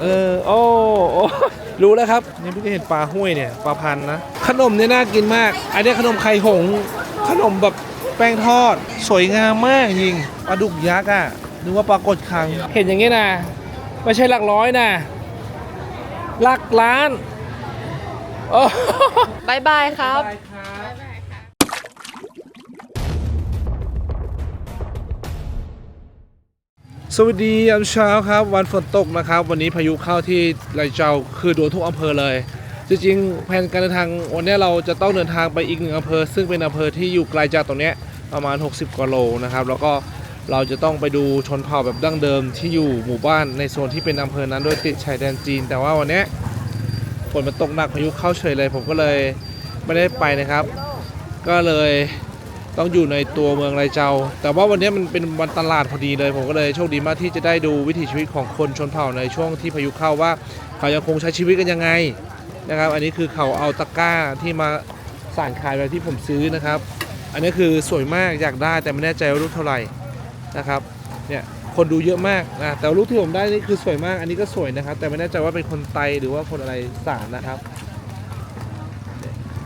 เออโอ้โอ้รู้แล้วครับนี่เพิ่งเห็นปลาห้วยเนี่ยปลาพันนะ ขนมเนี่ยน่ากินมาก อันนี้ขนมไข่หง ขนมแบบแป้งทอด สวยงามมากจริงปลาดุกยักษ์อะนึกว่าปลากดคัง เห็นอย่างนี้นะไม่ใช่หลักร้อยนะหลักล้านโอ้บายบายครับ สวัสดียามเช้าครับวันฝนตกนะครับ วันนี้พายุเข้าที่ไรเจ้าคือโดนทุกอำเภอเลย จริงๆแผนการเดินทางวันนี้เราจะต้องเดินทางไปอีกหนึ่งอำเภอ ซึ่งเป็นอำเภอที่อยู่ไกลจากตรงนี้ประมาณ 60กว่าโลนะครับ แล้วก็เราจะต้องไปดูชนเผ่าแบบดั้งเดิมที่อยู่หมู่บ้านในโซนที่เป็นอำเภอนั้นโดยติดชายแดนจีน แต่ว่าวันนี้ฝนมันตกหนักพายุเข้าเฉยเลย ผมก็เลยไม่ได้ไปนะครับ ก็เลย ต้องอยู่ในตัวเมืองไรเจ้าแต่ว่าวันนี้มันเป็นวันตลาดพอดีเลย ผมก็เลยโชคดีมากที่จะได้ดูวิถีชีวิตของคนชนเผ่าในช่วงที่พายุเข้าว่าเขายังคงใช้ชีวิตกันยังไงนะครับ อันนี้คือเขาเอาตะกร้าที่มาสานขายแบบที่ผมซื้อนะครับ อันนี้คือสวยมากอยากได้แต่ไม่แน่ใจว่ารูปเท่าไหร่นะครับเนี่ยคนดูเยอะมากนะแต่รูปที่ผมได้นี่คือสวยมาก อันนี้ก็สวยนะครับ แต่ไม่แน่ใจว่าเป็นคนไตหรือว่าคนอะไรสานนะครับ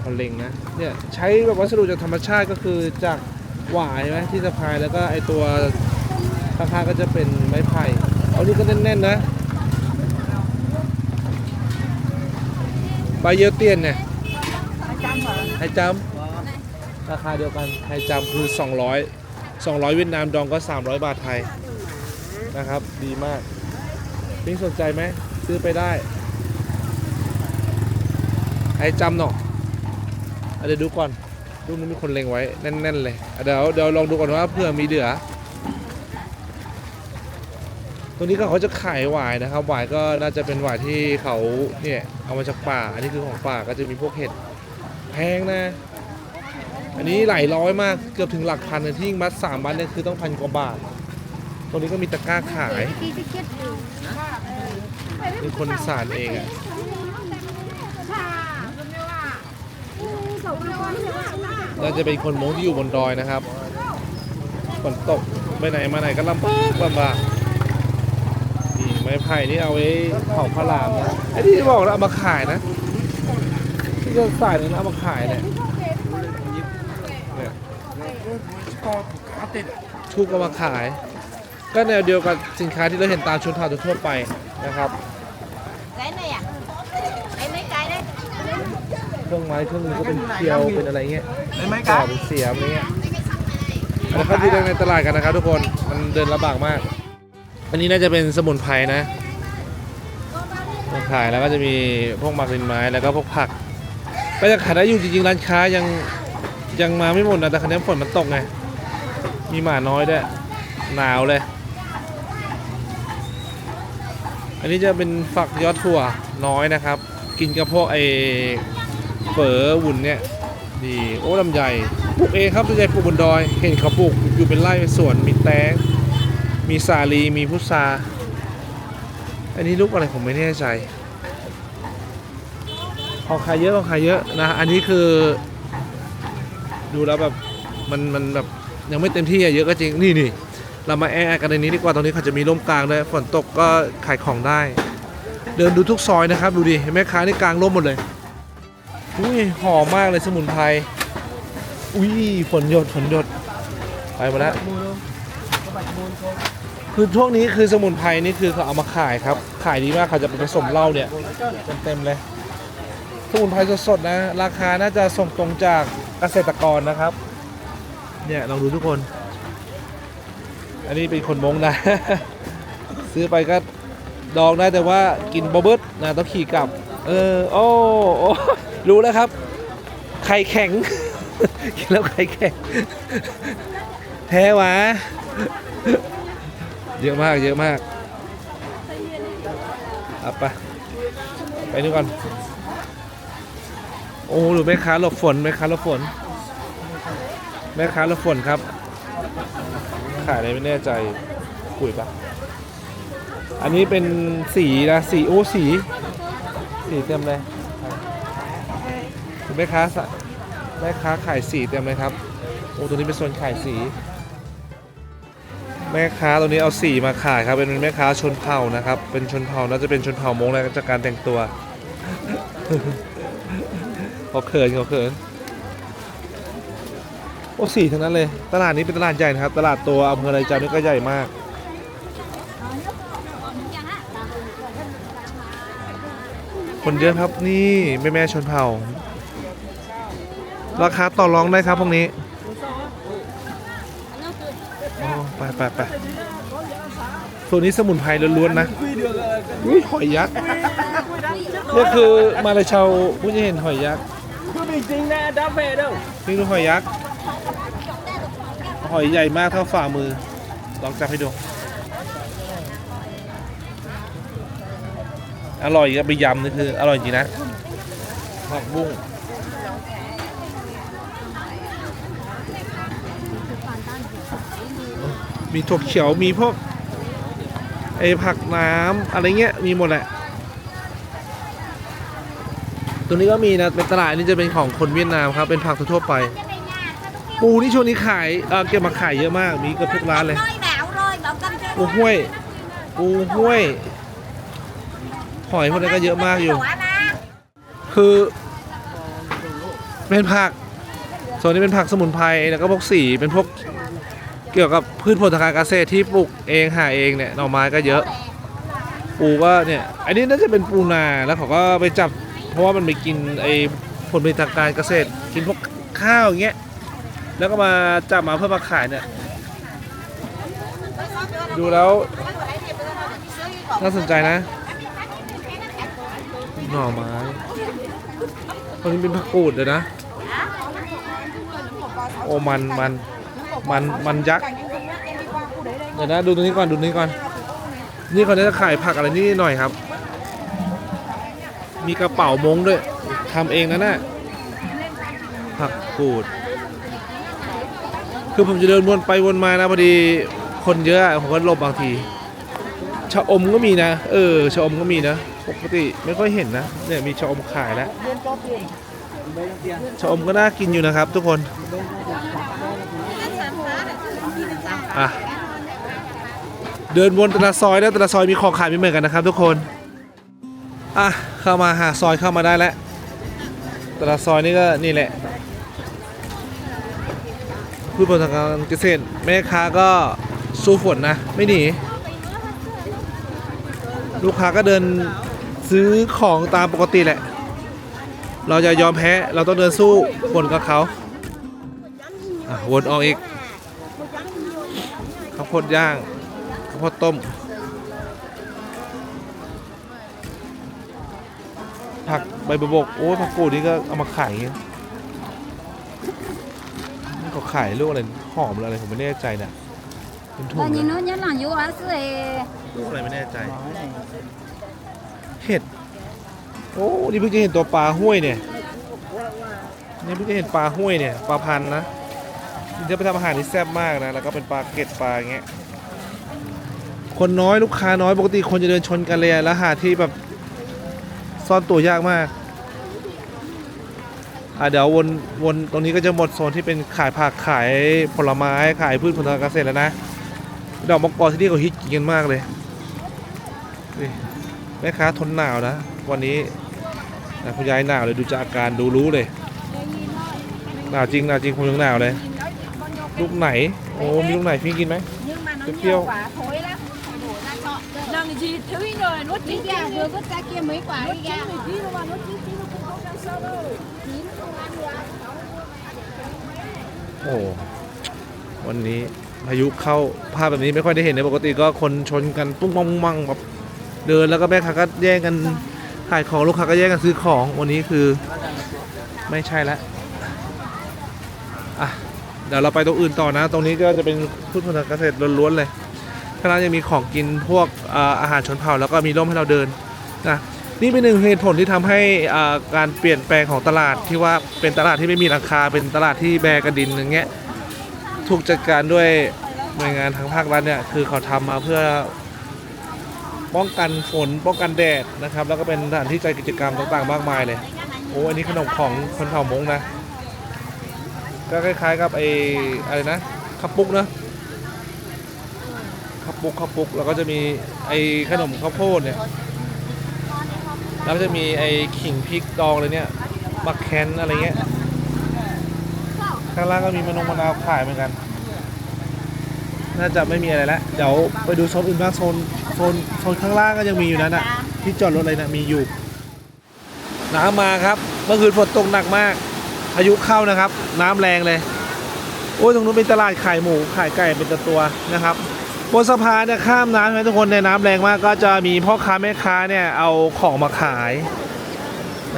คนเล็งนะเนี่ยใช้แบบวัสดุจากธรรมชาติก็คือจากหวายไหมที่สะพายแล้วก็ไอตัวข้างๆก็จะเป็นไม้ไผ่เอานี่ก็แน่นๆนะใบเยอะเตียนเนี่ยไฮจัมราคาเดียวกันไฮจัมคือ 200 200 เวียดนามดองก็ 300 บาทไทยนะครับ ดีมากนี่สนใจไหมซื้อไปได้ไฮจัมเนาะ เดี๋ยวดูก่อนรูปนี้มีคนเล็งไว้แน่นๆเลยอะเดี๋ยวเดี๋ยวลองดูก่อนว่าเผื่อมีเหลือตรงนี้ก็เขาจะขายหวายนะครับหวายก็น่าจะเป็นหวายที่เขาเนี่ยเอามาจากป่า อันนี้คือของป่าก็จะมีพวกเห็ดแพงนะ อันนี้หลายร้อยมากเกือบถึงหลักพันเลยที่มัดสามมัดเนี่ยคือต้องพันกว่าบาทตรงนี้ก็มีตะกร้าขายเป็นคนสานเองอะ น่าจะเป็นคนมงที่อยู่บนดอยนะครับฝนตกไปไหนมาไหนก็ลำบากลำบากนี่ไม้ไผ่นี่เอาไว้เผาพระรามนะไอ้ที่บอกแล้วเอามาขายนะที่จะใส่เนี่ยเอามาขายเนี่ยทุกเอามาขาย ก็แนวเดียวกับสินค้าที่เราเห็นตามชนเผ่าทั่วไปนะครับ cái này à lấy mấy cái đấy เค รื่องไม้เครื่องมือก็เป็นเคียวเป็นอะไรเงี้ยได้ไหมต่กัอนเป็นเสียมอะไรเงี้ยอันนี้เขาที่เดินในตลาดกันนะครับทุกคนมันเดินลำบากมาก อันนี้น่าจะเป็นสมุนไพรนะมาขายแล้วก็จะมีพวกหมักลินไม้แล้วก็พวกผัก ก็จะขายได้อยู่จริงๆร้านค้ายังยังมาไม่หมดนะแต่คันนี้ฝนมันตกไงมีหมาน้อยด้วยหนาวเลย อันนี้จะเป็นฝักยอดถั่วน้อยนะครับ กินกับพวกไอ เฝอวุ่นเนี่ยดีโอ้ลำใหญ่ปลูกเองครับลำไยปลูกบนดอย เห็นเขาปลูกอยู่เป็นไร่เป็นสวนมีแตงมีสาลีมีพุทราอันนี้ลูกอะไรผมไม่แน่ใจของขายเยอะของขายเยอะนะอันนี้คือ ดูแล้วแบบมันมันแบบยังไม่เต็มที่อะเยอะก็จริงนี่นี่เรามาแออัดกันในนี้ดีกว่าตรงนี้เขาจะมีร่มกลางด้วยฝนตกก็ขายของได้ เดินดูทุกซอยนะครับ ดูดิเห็นแม่ค้านี่กลางร่มหมดเลย อุ้ยหอมมากเลยสมุนไพร อุ้ยฝนหยดฝนหยด ไปหมดแล้วคือช่วงนี้คือสมุนไพรนี่คือเขาเอามาขายครับ ขายดีมากเขาจะไปผสมเหล้าเนี่ยเต็มๆเลย สมุนไพรสดๆนะ ราคาน่าจะส่งตรงจากเกษตรกรนะครับ เนี่ยลองดูทุกคน อันนี้เป็นคนมงนะ ซื้อไปก็ดองได้แต่ว่ากินบะเบิดนะต้องขี่กลับ เออ โอ้โอ้ รู้แล้วครับ ไข่แข็ง กินแล้วไข่แข็ง แท้หวะ เยอะมากเยอะมากอาไปไปดูก่อน โอ้หรือแม่ค้าหลบฝนแม่ค้าหลบฝน แม่ค้าหลบฝนครับ ขายอะไรไม่แน่ใจคุยปะอันนี้เป็นสีนะสีโอ้สี สีเต็มเลย แม่ค้าแม่ค้าขายสีเต็มเลยครับ โอ้ตัวนี้เป็นโซนขายสี แม่ค้าตัวนี้เอาสีมาขายครับ เป็นแม่ค้าชนเผ่านะครับ เป็นชนเผ่าน่าจะเป็นชนเผ่ามงแล้วจากการแต่งตัวเขาเขินเขาเขินโอ้สีทั้งนั้นเลย ตลาดนี้เป็นตลาดใหญ่นะครับ ตลาดตัวอำเภอไรจานี่ก็ใหญ่มากคนเยอะครับนี่แม่แม่ชนเผ่า ราคาต่อรองได้ครับพวกนี้อ๋อไปไปไปส่วนนี้สมุนไพรล้วนๆนะอุ้ยหอยยักษ์นี่คือมาเลยชาวผู้จะเห็นหอยยักษ์ Cứ bình tĩnh nè, đã về đâu นี่ดูหอยยักษ์หอยใหญ่มากเท่าฝ่ามือ ลองจับให้ดู อร่อยครับไปยำนี่คือ อร่อยจริงนะผักบุ้ง มีถั่วเขียวมีพวกไอผักน้ำอะไรเงี้ยมีหมดแหละตัวนี้ก็มีนะเป็นตลาดนี่จะเป็นของคนเวียดนามครับ เป็นผักทั่วไป ปูนี่ช่วงนี้ขายเออเก็บมาขายเยอะมาก มีเกับทุกร้านเลยปูห้วย ปูห้วยหอยพวกนี้ก็เยอะมากอยู่ คือเป็นผักส่วนนี้เป็นผักสมุนไพรแล้วก็พวกสีเป็นพวก เกี่ยวกับพืชผลทางการเกษตรที่ปลูกเองหาเองเนี่ยหน่อไม้ก็เยอะ ปูก็เนี่ยอันนี้น่าจะเป็นปูนาแล้วเขาก็ไปจับ เพราะว่ามันไปกินไอ้ผลผลิตทางการเกษตร กินพวกข้าวอย่างเงี้ยแล้วก็มาจับมาเพื่อมาขายเนี่ยดูแล้วน่าสนใจนะ หน่อไม้ตรงนี้เป็นผักกูดเลยนะ โอ้มันมัน มันมันยักษ์เดี๋ยวนะดูตรงนี้ก่อนดูตรงนี้ก่อน นี่เขาจะขายผักอะไรนี่หน่อยครับ มีกระเป๋ามงด้วยทำเองนะน่ะผักกูด คือผมจะเดินวนไปวนมานะพอดีคนเยอะผมก็หลบบางทีชะอมก็มีนะ เออชะอมก็มีนะปกติไม่ค่อยเห็นนะเนี่ยมีชะอมขายแล้วชะอมก็น่ากินอยู่นะครับทุกคน อะเดินวนแต่ละซอยนะแต่ละซอยมีของขายไม่เหมือนกันนะครับ ทุกคน อะเข้ามาหาซอยเข้ามาได้แล้วแต่ละซอยนี่ก็นี่แหละพืชผลทางการเกษตรแม่ค้าก็สู้ฝนนะ ไม่หนี ลูกค้าก็เดินซื้อของตามปกติแหละ เราจะยอมแพ้เราต้องเดินสู้ฝนกับเขาอะวนออกอีกาวโพดย่างข้าวโพดต้ม ผักใบบัวบก โอ้ยผักกูดนี่ก็เอามาขายอย่างเงี้ยนี่เขาขายลูกอะไรหอมหรืออะไรผมไม่แน่ใจนะเป็นถุง Là นะ nhìn nó nhớ là vô á sư ê ลูกอะไรไม่แน่ใจ เห็ด โอ้นี่เพิ่งจะเห็นตัวปลาห้วยเนี่ยนี่เพิ่งจะเห็นปลาห้วยเนี่ยปลาพันธุ์นะ นี่จะไปทำอาหารที่แซ่บมากนะ แล้วก็เป็นปลาเกล็ดปลาอย่างเงี้ย คนน้อยลูกค้าน้อยปกติคนจะเดินชนกันเลยอะแล้วหาที่แบบซ่อนตัวยากมาก อะเดี๋ยววนวนตรงนี้ก็จะหมดโซนที่เป็นขายผักขายผลไม้ขายพืชผลทางการเกษตรแล้วนะ ดอกมะกอที่นี่เขาฮิตกินกันมากเลยนี่แม่ค้าทนหนาวนะ วันนี้นะคุณยายหนาวเลยดูจากอาการดูรู้เลยหนาวจริงหนาวจริงคงยังหนาวเลย ลูกไหน โอ้มีลูกไหนพี่กินไหม Nhưng mà nó Tiếp nhiều theo. quả thối lắm. Phải đổ ra chọn. Làm gì thứ rồi nuốt Đi chín ra vừa vứt ra kia mấy quả đi ra. chín mà nuốt chín chín nó không có ăn sâu đâu โอ้วันนี้พายุเข้าภาพแบบนี้ไม่ค่อยได้เห็นในปกติก็คนชนกันปุ้งปังปุ้งปังแบบเดินแล้วก็แม่ค้าก็แย่งกันขายของลูกค้าก็แย่งกันซื้อของวันนี้คือ ไม่ใช่แล้วอะ เดี๋ยวเราไปตรงอื่นต่อนะ ตรงนี้ก็จะเป็นพืชผลทางเกษตรล้วนๆเลยข้างล่างยังมีของกินพวกอาหารชนเผ่าแล้วก็มีร่มให้เราเดินนะนี่เป็นหนึ่งเหตุผลที่ทำให้การเปลี่ยนแปลงของตลาดที่ว่าเป็นตลาดที่ไม่มีราคาเป็นตลาดที่แบกระดินอย่างเงี้ยถูกจัดการด้วยหน่วยงานทางภาครัฐเนี่ยคือเขาทำมาเพื่อป้องกันฝนป้องกันแดดนะครับ แล้วก็เป็นสถานที่จัดกิจกรรมต่างๆ มากมายเลยโอ้อันนี้ขนมของคนเผ่ามงนะ ก็คล้ายๆกับไอ้อะไรนะข้าวปุกนะปุกข้าวปุกแล้วก็จะมีไอ้ขนมข้าวโพดเนี่ยแล้วก็จะมีไอ้ขิงพริกดองเลยเนี่ยมักแคนอะไรเงี้ยข้างล่างก็มีมะนงมะนาวขายเหมือนกัน น่าจะไม่มีอะไรแล้วเดี๋ยวไปดูโซนอื่นบ้างโซนโซนโซนข้างล่างก็ยังมีอยู่นั้นอะที่จอดรถอะไรนะมีอยู่น้ำมาครับเมื่อคืนฝนตกหนักมาก พายุเข้านะครับ น้ำแรงเลย โอ้ยตรงนู้นเป็นตลาดขายหมูขายไก่เป็นตัวตัวนะครับบนสะพานเนี่ยข้ามน้ำใช่ไหมทุกคนในน้ำแรงมากก็จะมีพ่อค้าแม่ค้าเนี่ยเอาของมาขาย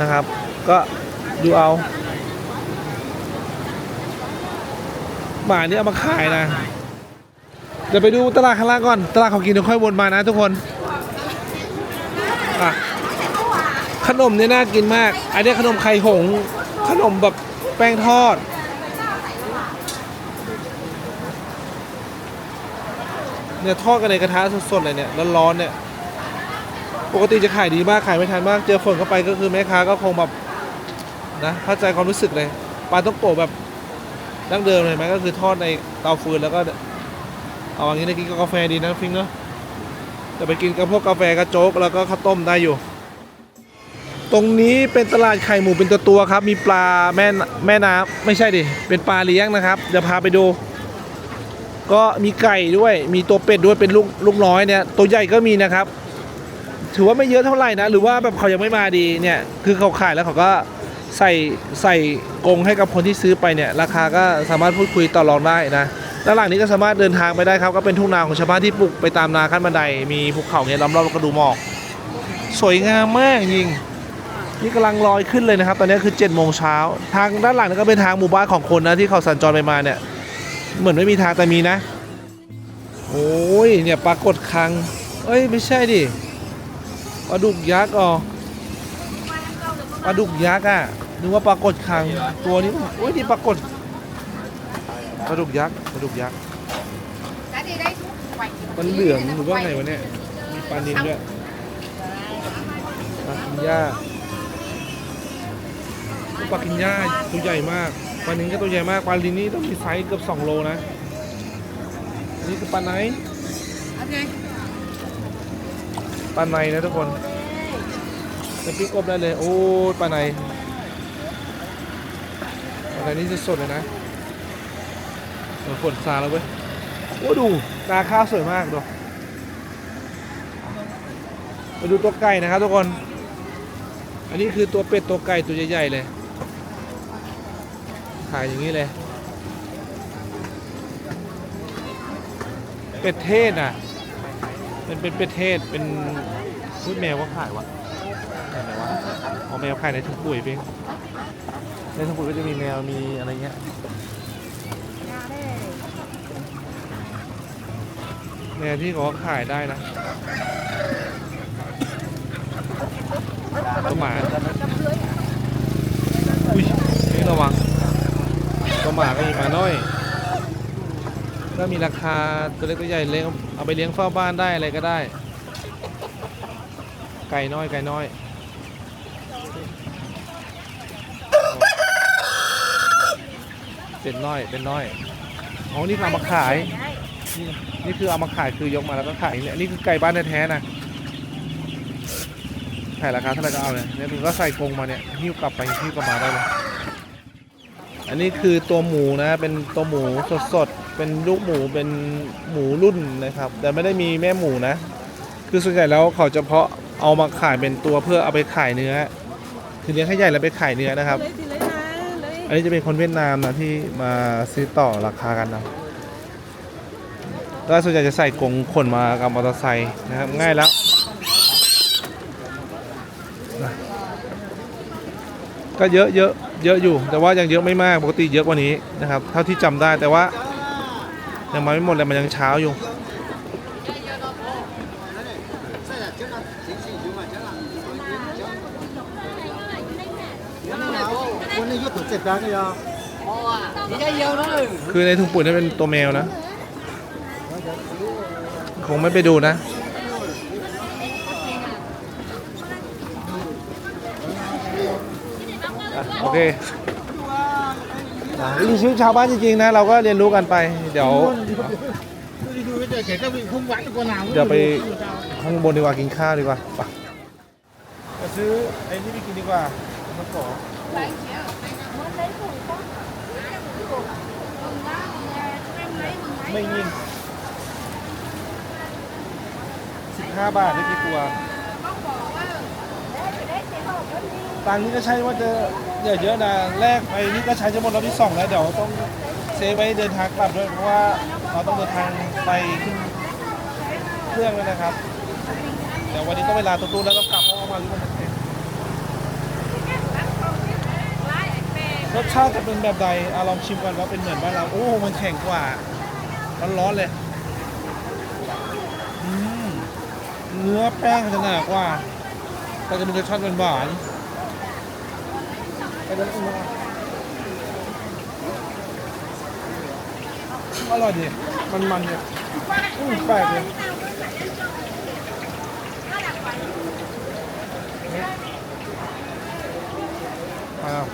นะครับ ก็ดูเอาหมาเนี่ยเอามาขายนะเดี๋ยวไปดูตลาดข้างล่างก่อน ตลาดของกินเดี๋ยวค่อยวนมานะทุกคนขนมเนี่ยน่ากินมาก อันนี้ขนมไข่หง ขนมแบบแป้งทอด เนี่ยทอดกันในกระทะสดๆเลยเนี่ยร้อนๆเนี่ย ปกติจะขายดีมากขายไม่ทันมาก เจอฝนเข้าไปก็คือแม่ค้าก็คงแบบนะเข้าใจความรู้สึกเลยปลาต้องโกะแบบดั้งเดิมเลยไหมก็คือทอดในเตาฟืนแล้วก็เอาอย่างนี้ได้กินกาแฟดีนะฟิงเนาะจะไปกินกับพวกกาแฟกับโจ๊กแล้วก็ข้าวต้มได้อยู่ ตรงนี้เป็นตลาดไข่หมูเป็นตัวตัวครับ มีปลาแม่แม่น้ำไม่ใช่ดิเป็นปลาเลี้ยงนะครับเดี๋ยวพาไปดู ก็มีไก่ด้วย มีตัวเป็ดด้วยเป็นลูกลูกน้อยเนี่ยตัวใหญ่ก็มีนะครับ ถือว่าไม่เยอะเท่าไหร่นะ หรือว่าแบบเขายังไม่มาดีเนี่ยคือเขาขายแล้วเขาก็ใส่ใส่กรงให้กับคนที่ซื้อไปเนี่ย ราคาก็สามารถพูดคุยต่อรองได้นะด้านหลังนี้ก็สามารถเดินทางไปได้ครับ ก็เป็นทุ่งนาของชาวบ้านที่ปลูกไปตามนาขั้นบันไดมีภูเขาเนี่ยล้อมรอบแล้วก็ดูหมอก สวยงามมากจริง นี่กำลังลอยขึ้นเลยนะครับ ตอนนี้คือ7จ็ดโมงเช้าทางด้านหลังนี่ก็เป็นทางหมู่บ้านของคนนะที่เขาสัญจรไปมาเนี่ย เหมือนไม่มีทางแต่มีนะ โอ้ยเนี่ยปรากฏคัง เอ้ยไม่ใช่ดิปลาดุกยักษ์อ๋อปลาดุกยักษ์อะนึกว่าปรากฏคังตัวนี้โอ้ยนี่ปรากฏปลาดุกยักษ์ปลาดุกยักษ์มันเหลืองหรือว่าไงวะเนี่ยมีปลานิลด้วยปลากินหญ้า ปลากินหญ้าตัวใหญ่มากปลานิลก็ตัวใหญ่มากปลาลินนี่ต้องมีไซส์เกือบ2โลนะอันนี้คือปลาไหน Ok. ปลาในนะทุกคนจะพริกอบได้เลย โอ้ยปลาในปลาในนี่จะสดเลยนะเหมือนฝนซาแล้วเว้ยโอ้ดูนาข้าวสวยมากดูมาดูตัวไก่นะครับทุกคน อันนี้คือตัวเป็ดตัวไก่ตัวใหญ่ๆเลยขายอย่างนี้เลยเป็ดเทศอะเป็นเป็นเป็ดเทศเป็นพูดแมวว่าขายวะไหนวะอ๋อแมวขายในถุงปุ๋ยเพียงในถุงปุ๋ยก็จะมีแมวมีอะไรเงี้ยแมวที่เขาขายได้นะตัวหมาอุ้ยนี่ระวัง ตัวหมาก็มีหมาน้อย ก็มีราคาตัวเล็กตัวใหญ่เลี้ยงเอาไปเลี้ยงเฝ้าบ้านได้อะไรก็ได้ ไก่น้อยไก่น้อยเป็นน้อยเป็นน้อยอ๋อนี่เอามาขาย นี่นี่คือเอามาขายคือยกมาแล้วก็ขายเนี่ยนี่คือไก่บ้านแท้ๆนะขายราคาเท่าไหร่ก็เอาเลยเนี่ยถึงก็ใส่กรงมาเนี่ยหิ้วกลับไปหิ้วกลับมาได้เลย อันนี้คือตัวหมูนะเป็นตัวหมูสดๆเป็นลูกหมูเป็นหมูรุ่นนะครับ แต่ไม่ได้มีแม่หมูนะ คือส่วนใหญ่แล้วเขาจะเพาะเอามาขายเป็นตัวเพื่อเอาไปขายเนื้อ คือเลี้ยงให้ใหญ่แล้วไปขายเนื้อนะครับ อันนี้จะเป็นคนเวียดนามนะที่มาซื้อต่อราคากันนะก็ส่วนใหญ่จะใส่กรงขนมากับมอเตอร์ไซค์นะครับง่ายแล้วก็เยอะเยอะ เยอะอยู่ แต่ว่ายังเยอะไม่มากปกติเยอะกว่านี้นะครับ เท่าที่จำได้แต่ว่ายังมาไม่หมดเลยมันยังเช้าอยู่วันนี้ยุติเสร็จแล้วก็ยอคือในถุงปุ๋ยนั่นเป็นตัวแมวนะ คงไม่ไปดูนะอะ โอเคนี่ชีวิตชาวบ้านจริงๆนะ เราก็เรียนรู้กันไป เดี๋ยว เดี๋ยวไปข้างบนดีกว่ากินข้าวดีกว่าไปซื้อไอ้นี่ไปกินดีกว่าน้ำขอไม่ยิงสิบห้าบาทได้กี่ตัว ตังค์นี่ก็ใช่ว่าจะเยอะเยอะนะแลกไปนี่ก็ใช้จะหมดรอบที่สองแล้วเดี๋ยวต้องเซฟไว้เดินทางกลับด้วยเพราะว่าเราต้องเดินทางไปขึ้นเครื่องเลยนะครับเดี๋ยววันนี้ต้องเวลาตัวตู้แล้วก็กลับเพราะว่ามาลุ้นมันรสชาติจะเป็นแบบใดอะลองชิมก่อนว่าเป็นเหมือนบ้านเรา โอ้ มันแข็งกว่า ร้อนๆเลยอืมเนื้อแป้งจะหนากว่า แต่จะมีรสชาติหวานๆไปเดินอุ่นมาอร่อยดี มันๆเนี่ยอืมแปลกเลยอ้าว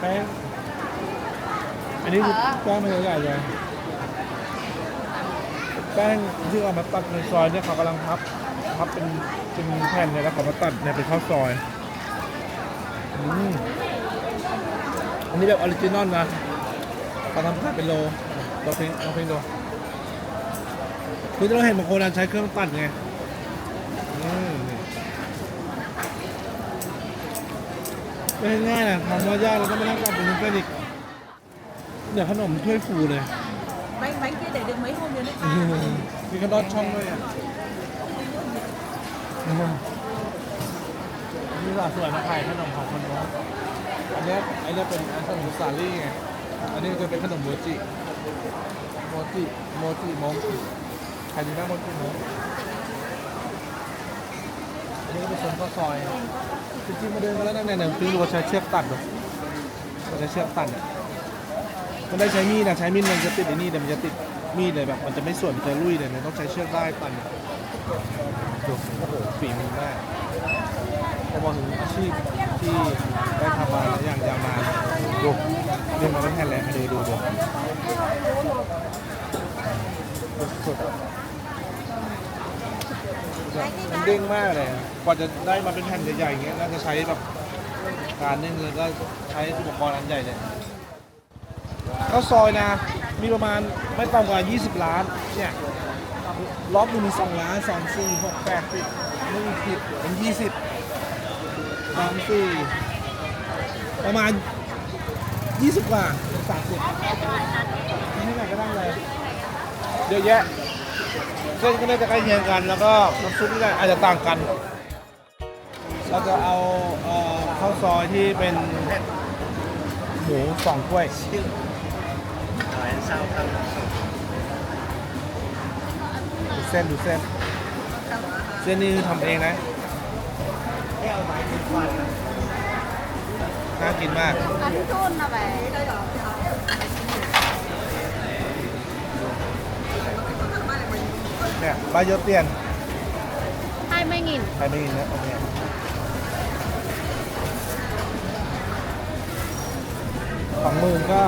แป้งอันนี้คือแป้งมันใหญ่ๆเลยแป้งที่เอามาตัดในซอยเนี่ยเขากำลังพับ พับเป็นเป็นแผ่นเนี่ยแล้วเขามาตัดเนี่ยเป็นข้าวซอยอืมอันนี้แบบออริจินอลนะเขาทำขายเป็นโลเราเพิ่งเราเพิ่งดูคือเราเห็นบางคนใช้เครื่องตัดไงอืมนี่ไม่ใช่ง่ายนะทำว่ายากแล้วก็ไม่ต้องกลับเป็นเส้นอีกเดี๋ยวขนมถ้วยฟูเลย bánh bánh kia để được mấy hôm rồi đấy มีกระดอดช่องด้วยอะ นี่หลาสวยมาขายขนมของคนน้องอันนี้อันนี้เป็นขนมสาลี่ไง อันนี้จะเป็นขนมโมจิ โมจิ โมจิมงขายดีนะโมจิมงอันนี้ก็เป็นโซนข้าวซอยจริงๆมาเดินกันแล้วนะเนี่ยเนี่ยคือเราใช้เชือกตัดเลยเราใช้เชือกตัดเนี่ยมันได้ใช้มีดนะใช้มีดมันจะติดไอ้นี่แต่มันจะติดมีดเลยแบบ มันจะไม่ส่วนมันจะลุยเลยนี่ยต้องใช้เชือกได้ตัดเนี่ย ดูโอ้โหฝีมือมากพอมองถึงอาชีพที่ได้ทำมาอย่างยาวนานดูเรียนมาไม่แค่แหละดูดูดูสดมันเด้งมากเลยกว่าจะได้มาเป็นแผ่นใหญ่ๆอย่างเงี้ยน่าจะใช้แบบการนึ่งเลยก็ใช้อุปกรณ์อันใหญ่เลยข้าวซอยนะมีประมาณไม่ต่ำกว่า 20 ล้านเนี่ย รอบหนึงมี2ล้าน2 4 6 8 10หกแปดสิบหนึ่งสิบเป็น20สามสี่ประมาณ20กว่าเป็น30นี่ไหนก็ได้เลยเยอะแยะเส้นก็น่าจะใกล้เคียงกัน แล้วก็น้ำซุปนี่อาจจะต่างกันเราจะเอาเออข้าวซอยที่เป็นหมูสองถ้วยดู เส้นดูเส้น เส้นนี่คือทำเองนะน่ากินมาก ăn thôn là phải เนี่ยบาโยเตียน20 nghìn ใครไม่กินนะโอเคสองหมื่นก็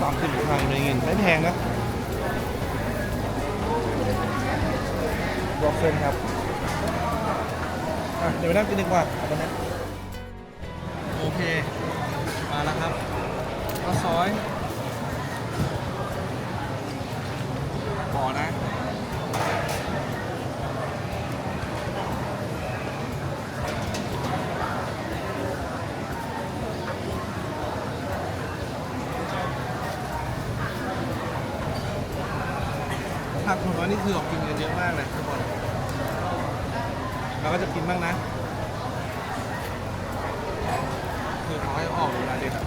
สามสิบพันไม่กินไม่แพงนะ บล็อกเส้นครับอะเดี๋ยวไปนั่งกินดีกว่าเอาตอนนี้โอเค มาแล้วครับข้าวซอยขอนะ ผักของเรานี่คือออกกินกันเยอะมากเลยทุกคน เราก็จะกินบ้างนะ คือเขาให้ออกเวลาเด็ดอะ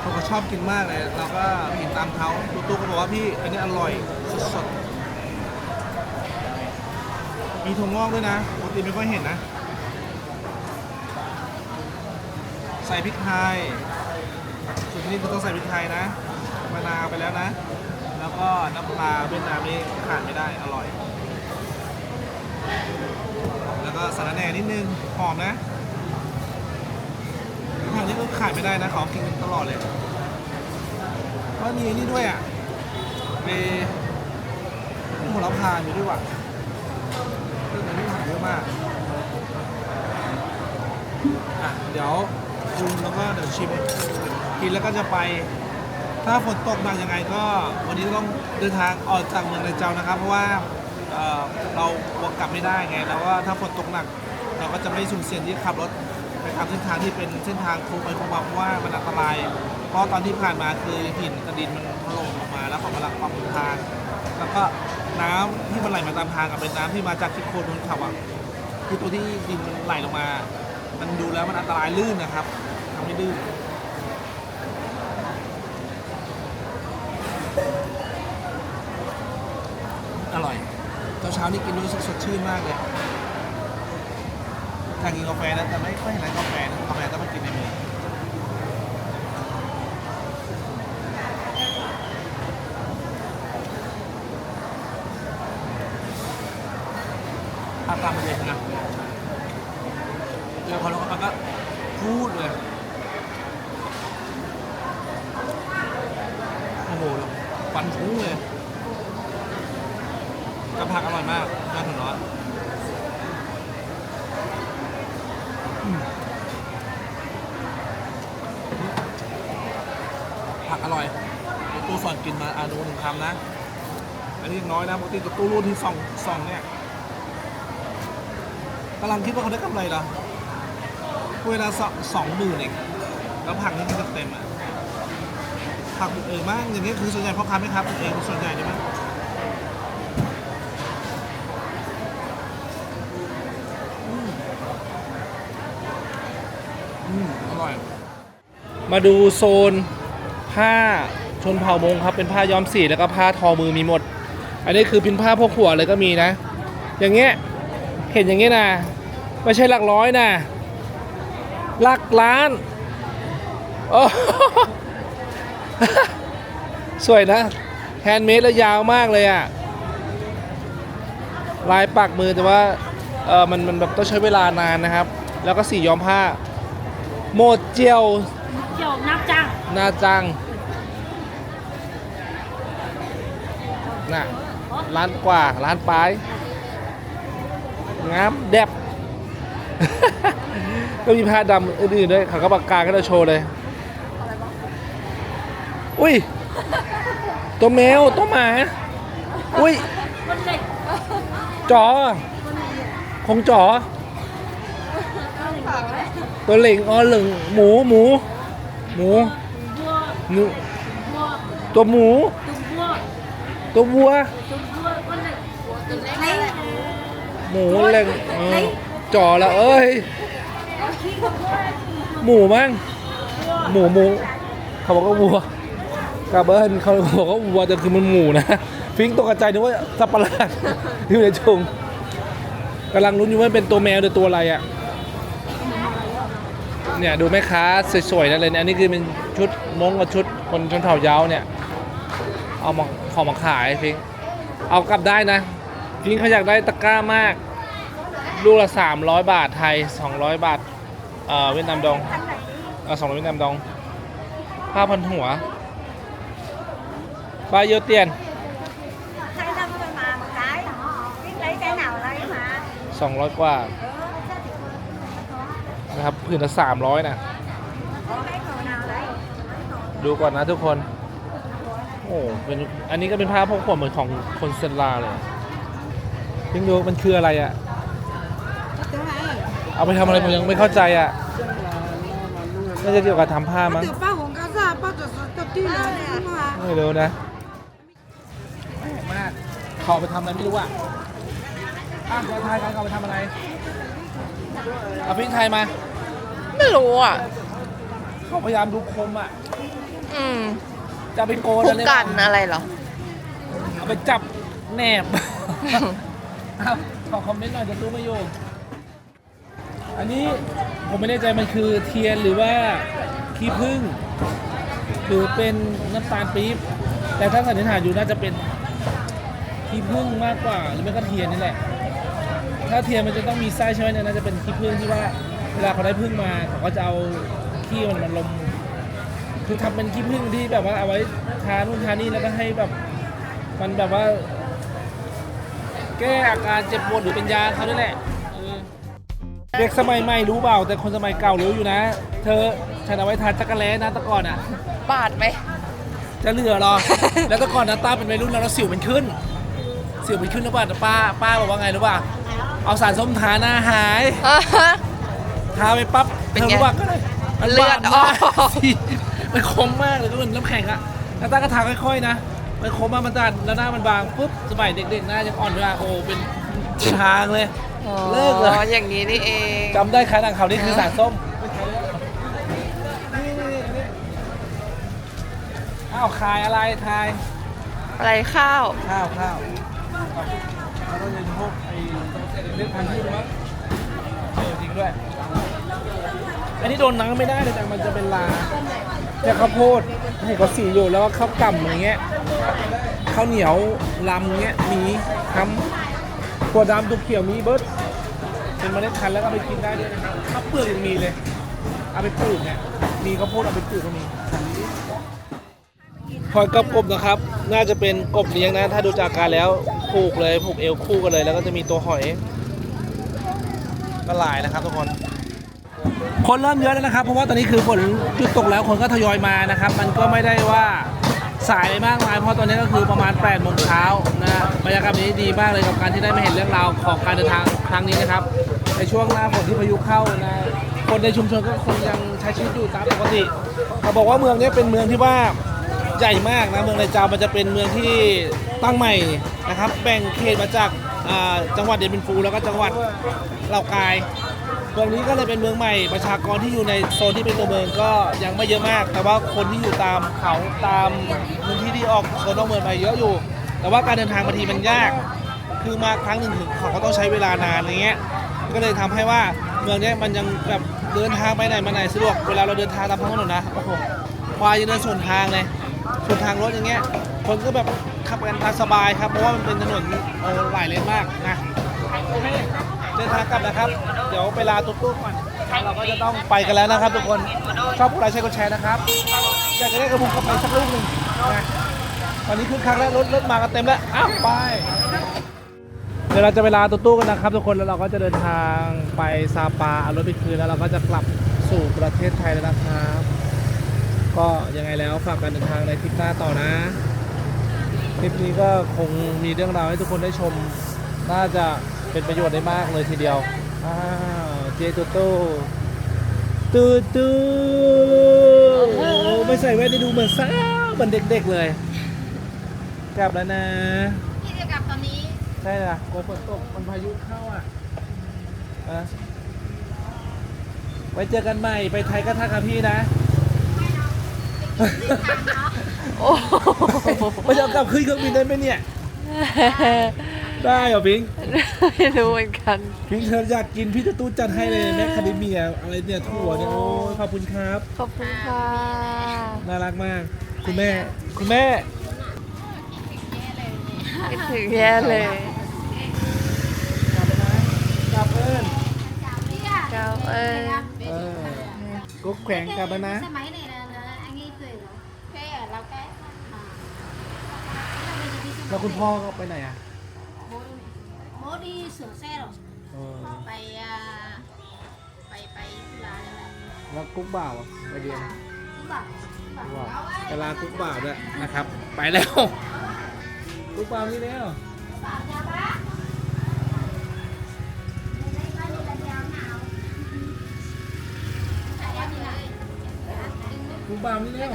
เขา กินมากเลย เราก็เห็นตามเขาตุ๊กๆก็บอกว่าพี่อันนี้อร่อยสดๆมีถั่วงอกด้วยนะปกติไม่ค่อยเห็นนะ ใส่พริกไทยส่วนนี้คือต้องใส่พริกไทยนะมะนาวไปแล้วนะ แล้วก็น้ำปลาเวียดนามนี่ขาดไม่ได้อร่อย แล้วก็สาระแหน่นิดนึงหอมนะทางนี้ก็ขาดไม่ได้นะเขากินตลอดเลย เพราะมีนี่ด้วยอะมีโหระพาอยู่ด้วยว่ะซึ่งอันนี้ผักเยอะมากอะเดี๋ยวปรุงแล้วก็เดี๋ยวชิมกินแล้วก็จะไป ถ้าฝนตกหนักยังไงก็วันนี้ต้องเดินทางออกจากเมืองเลยเจ้านะครับ เพราะว่าเอ่อเราวกกลับไม่ได้ไงแล้วก็ถ้าฝนตกหนัก เราก็จะไม่สุ่มเสี่ยงที่ขับรถไปตามเส้นทางที่เป็นเส้นทางโค้งไปโค้งมาเพราะว่ามันอันตราย ราะตอนที่ผ่านมาคือหินกระดินมันถล่มลงมา แล้วเขากำลังปรับปรุงทาง แล้วก็น้ำที่มันไหลมาตามทางกับเป็นน้ำที่มาจากที่โคนบนเขาอะคือตัวที่ดินมันไหลลงมา มันดูแล้วมันอันตรายลื่นนะครับทำให้ลื่น อร่อยเช้าเช้าๆนี่กินรู้สึกสดชื่นมากเลยทากินกาแฟนะแต่ไม่ค่อยเห็นร้านกาแฟนะกาแฟต้องมากินในเมืองอากาศมันเย็นนะแล้วพอเราก็ก็พูดเลยโอ้โหฟันฟุ้งเลย กะผักอร่อยมากน่าถึงร้อนอืม ผักอร่อยเดี๋ยวตู้สอนกินมาอาดูหนึ่งคำนะ อันนี้ยังน้อยนะปกติตู้รุ่นที่สองสองเนี่ยกำลังคิดว่าเขาได้กำไรเหรอเวลาสองสองหมื่นเองแล้วผักนี่มันเต็มอะผักเออมากอย่างนี้คือส่วนใหญ่พ่อค้าแม่ค้าปลูกเองส่วนใหญ่ใช่ไหม อืมอร่อย มาดูโซนผ้าชนเผ่ามงครับ เป็นผ้าย้อมสีแล้วก็ผ้าทอมือมีหมด อันนี้คือเป็นผ้าพวกหัวเลยก็มีนะ อย่างเงี้ยเห็นอย่างเงี้ยนะไม่ใช่หลักร้อยนะหลักล้านโอ้สวยนะแฮนด์เมดแล้วยาวมากเลยอะลายปักมือแต่ว่าเออมันมันแบบต้องใช้เวลานานนะครับ แล้วก็สีย้อมผ้า โมดเจียว กี่ยวน้าจังน้าจังน่ะร้านกว่าร้านปลายงามเด็บก็มีผ้าดำอื่นๆด้วยเขาก็ปากกาก็จะโชว์เลย อุ้ย ตัวแมว ตัวหมา อุ้ย มัจอ คงจอ ตัวเหล่งอ๋อเหล่งหมูหมู หมูหมูตัวหมู ตัววัว หมูเล่งจ่อแล้วเอ้ย หมูมั้งหมูหมูเขาบอกว่าวัวกาเบิร์นเขาบอกว่าวัวแต่คือมันหมูนะฟิงตกใจนึกว่าสับปะรดอยู่ในถุงกำลังลุ้นอยู่ว่าเป็นตัวแมวหรือตัวอะไรอะ เนี่ยดูแม่ค้าสวยๆนั่นเลยเนี่ยอันนี้คือเป็นชุดมงกับชุดคนชนเผ่าเย้าเนี่ย เอามาของมาขายฟิงเอากลับได้นะฟิงเขาอยากได้ตะกร้ามาก ลูกละ 300 บาทไทย 200 บาทเอ่อเวียดนามดองเออสองร้อยเวียดนามดองผ้าพันหัวปลาเยอะเตียน hai năm thôi mà một cái biết lấy cái nào lấy mà 200 กว่า นะครับผืนละสามร้อยนะดูก่อนนะทุกคน โอ้เป็นอันนี้ก็เป็นผ้าพกผมเหมือนของคนเซนลาเลยยังดูมันคืออะไรอะเอาไปทำอะไรผมยังไม่เข้าใจอะน่าจะเกี่ยวกับทำผ้ามั้งไม่รู้นะเขาไปทำอะไรไม่รู้อะอะเราทายกันเขาไปทำอะไรเอาพิ้งไทยมา ไม่รู้อะ เขาพยายามดูคมอะ อืมจะเอาไปโกนผูอะกไรกันอะไรเหรอ เอาไปจับแนบ เอาขอคอมเมนต์หน่อยจะตู้ไม่อยู่ อันนี้ผมไม่แน่ใจมันคือเทียนหรือว่าขี้ผึ้งหรือเป็นน้ำตาลปี๊บ แต่ถ้าสันนิษฐานอยู่น่าจะเป็นขี้ผึ้งมากกว่า หรือไม่ก็เทียนนี่แหละ ถ้าเทียนมันจะต้องมีไส้ใช่ไหมเนี่ยน่าจะเป็นขี้ผึ้งที่ว่า เวลาเขาได้ผึ้งมาเขาก็จะเอาขี้มันมันลมคือทำเป็นขี้ผึ้งที่แบบว่าเอาไว้ทานู่นทานี่แล้วก็ให้แบบ มันแบบว่า แก้อาการเจ็บปวดหรือเป็นยาเขาด้วยแหละเออเด็กสมัยใหม่รู้เปล่า แต่คนสมัยเก่ารู้อยู่นะ เธอฉันเอาไว้ทานจักรแล้นะแตะก่อนอะ บาดไหม จะเหลือเหรอ แล้วแตะก่อนนะต้าเป็นวัยรุ่นแล้วแล้วสิวมันขึ้น สิวมันขึ้นแล้วป่ะป้าป้าบอกว่าไงรู้ป่ะ เอาสารส้มทาหน้าหาย ทาไปปั๊บเป็นเธอไงรู้ว่าก็เลยมันเลือดบาดมากออกสิมันคมมากเลยก็เหมือนน้ำแข็งอะแล้วต้าก็ทาค่อยๆนะมันคมมากมันดันแล้วหน้ามันบางปุ๊บสมัยเด็กๆหน้ายังอ่อนด้วยอะโอ้เป็นเป็นทางเลยเลิกเลยอ๋ออย่างนี้นี่เอง จำได้ขนาดเขาวนี่คือสารส้มอ้าวขายอะไรทาย อะไรข้าว ข้าวข้าวแล้วก็เป็นพวกไอ้เรื่องพันธุ์พืชมั้งเออจริงด้วย อันนี้โดนน้ำไม่ได้เลยแต่มันจะเป็นลาแต่ข้าวโพดให้เขาสีอยู่แล้วก็ข้าวกล่ำอย่างเงี้ยข้าวเหนียวลำเงี้ยมีทำตัวดำตัวเขียวมีเบิร์ดเป็นเมล็ดพันธุ์แล้วก็ไปกินได้ด้วยนะครับข้าวเปลือกยังมีเลย เอาไปปลูกเนี่ยมีข้าวโพดเอาไปปลูกก็มีหอยกระกบนะครับ น่าจะเป็นกบเลี้ยงนะ ถ้าดูจากการแล้วผูกเลยผูกเอวคู่กันเลย แล้วก็จะมีตัวหอยก็ลายนะครับทุกคน คนเริ่มเยอะแล้วนะครับ เพราะว่าตอนนี้คือฝนหยุดตกแล้วคนก็ทยอยมานะครับ มันก็ไม่ได้ว่าสายไปมากมายเพราะตอนนี้ก็คือประมาณ8ปดโมงเช้านะบรรยากาศนี้ดีมากเลยกับการที่ได้มาเห็นเรื่องราวของการเดินทางครั้งนี้นะครับ ในช่วงหน้าฝนที่พายุเข้านะคนในชุมชนก็คงยังใช้ชีวิตอยู่ตามปกติเขาบอกว่าเมืองนี้เป็นเมืองที่ว่าใหญ่มากนะเมืองในจาวมันจะเป็นเมืองที่ตั้งใหม่นะครับ แบ่งเขตมาจากอ่าจังหวัดเดนบินฟูแล้วก็จังหวัดเหล่ากาย เมืองนี้ก็เลยเป็นเมืองใหม่ประชากรที่อยู่ในโซนที่เป็นตัวเมืองก็ยังไม่เยอะมาก แต่ว่าคนที่อยู่ตามเขาตามพื้นที่ที่ออกโซนนอกเมืองไปเยอะอยู่ แต่ว่าการเดินทางบางทีมันยาก คือมาครั้งหนึ่งถึงเขาก็ต้องใช้เวลานานอย่างเงี้ยก็เลยทำให้ว่าเมืองนี้มันยังแบบเดินทางไปไหนมาไหนสะดวกเวลาเราเดินทางตามท้องถนนนะโอ้โหควายยังเดินส่วนทางเลยส่วนทางรถอย่างเงี้ยคนก็แบบขับกันสบายครับเพราะว่ามันเป็นถนนเออหลายเลนมากนะ เดินทางกลับนะครับ เดี๋ยวไปลาตุ๊กๆก่อนเราก็จะต้องไปกันแล้วนะครับ ทุกคนชอบกดไลค์ใช้กดแชร์นะครับอยากจะได้กระบุงกระไปสักลูกหนึ่งนะตอนนี้คือครั้งแรกรถรถมากันเต็มแล้วอ้าวไปเดี๋ยวเราจะเวลาตู้ๆกันนะครับ ทุกคนแล้วเราก็จะเดินทางไปซาปาเอารถไปคืนแล้วเราก็จะกลับสู่ประเทศไทยแล้วนะครับ ก็ยังไงแล้วฝากการเดินทางในทริปหน้าต่อนะคลิปนี้ก็คงมีเรื่องราวให้ทุกคนได้ชม น่าจะ เป็นประโยชน์ได้มากเลยทีเดียวอ้าวเจตูตู้ตูตูโอ้ไม่ใส่แว่นได้ดูเหมือนสาวเหมือนเด็กๆเลย กลับแล้วนะ ที่จะกลับตอนนี้ใช่ละกลัวฝนตกมันพายุเข้าอะอะไว้เจอกันใหม่ไปไทยก็ทักกับพี่นะ โอ้โห ไม่จะเอากลับขึ้นเครื่องบินได้ไหมเนี่ย ได้เหรอพิงค์ไม่รู้เหมือนกัน พิงค์เธออยากกินพี่จะตู้จัดให้เลยแมคคาเดเมียอะไรเนี่ยถั่วเนี่ยโอ้ยขอบคุณครับ ขอบคุณค่ะน่ารักมาก คุณแม่ คุณแม่ คิดถึงแย่เลยกลับไปนะกลับเอิญเจ้าเอ้ย เออกุ๊กแขวงกลับแล้วนะ xe máy này là, là anh ấy tuổi rồi thế ở Lào Cai à. Thế là bây giờ đi xe แล้วคุณพ่อก็ไปไหนอะ bố, bố đi sửa xe rồi เออไปอ่าไปไปธุระอะไรแล้วกุ๊กบ่าวอะไปเรียนทุกแบบว้าวเวลากุ๊กบ่าวด้วยนะครับ ไปแล้ว กุ๊กบ่าวนี่แล้ว กุ๊กบ่าวนี่แล้ว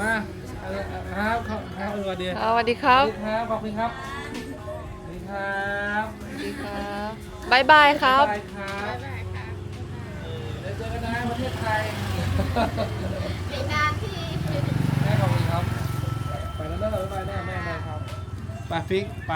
มาเอาเลยครับเขาเขาเออวันเดียวสวัสดีครับสวัสดีครับ ขอบคุณครับสวัสดี ครับสวัสดีครับบายบายครับ บ๊ายบายครับเออเดี๋ยวเจอกันนะประเทศไทยเป็นงานที่แม่ขอบคุณครับ ไปแล้วเด้อบ๊ายบายแม่แม่แม่ครับไปฟิกไป